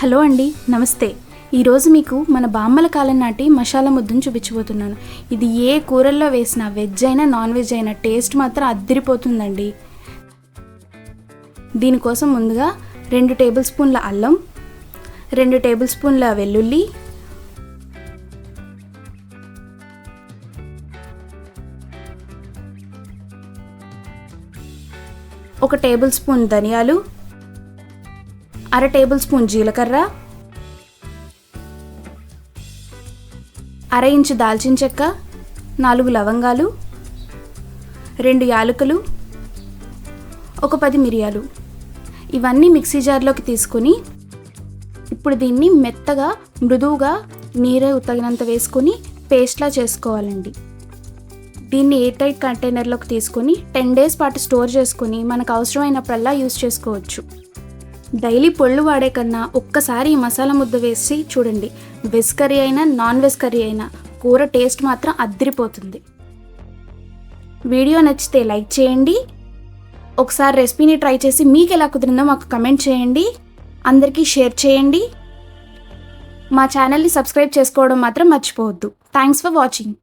Hello అండి నమస్తే. ఈరోజు మీకు మన బామ్మల కాలం నాటి మసాలా ముద్దను చూపించబోతున్నాను. ఇది ఏ కూరల్లో వేసినా వెజ్ అయినా నాన్ వెజ్ అయినా టేస్ట్ మాత్రం అద్దరిపోతుందండి. దీనికోసం ముందుగా రెండు టేబుల్ స్పూన్ల అల్లం రెండు టేబుల్ స్పూన్ల వెల్లుల్లి ఒక టేబుల్ స్పూన్ ధనియాలు అర టేబుల్ స్పూన్ జీలకర్ర అర ఇంచు దాల్చిన చెక్క నాలుగు లవంగాలు రెండు యాలకులు ఒక పది మిరియాలు. ఇవన్నీ మిక్సీ జార్లోకి తీసుకొని ఇప్పుడు దీన్ని మెత్తగా మృదువుగా నీరే తగినంత వేసుకొని పేస్ట్లా చేసుకోవాలండి. దీన్ని ఎయిర్ టైట్ కంటైనర్లోకి తీసుకొని టెన్ డేస్ పాటు స్టోర్ చేసుకొని మనకు అవసరమైనప్పుడల్లా యూస్ చేసుకోవచ్చు. డైలీ పొళ్ళు వాడే కన్నా ఒక్కసారి ఈ మసాలా ముద్ద వేసి చూడండి. వెజ్ కర్రీ అయినా నాన్ వెజ్ కర్రీ అయినా కూర టేస్ట్ మాత్రం అద్దరిపోతుంది. వీడియో నచ్చితే లైక్ చేయండి. ఒకసారి రెసిపీని ట్రై చేసి మీకు ఎలా కుదిరిందో మాకు కమెంట్ చేయండి. అందరికీ షేర్ చేయండి. మా ఛానల్ని సబ్స్క్రైబ్ చేసుకోవడం మాత్రం మర్చిపోవద్దు. Thanks for watching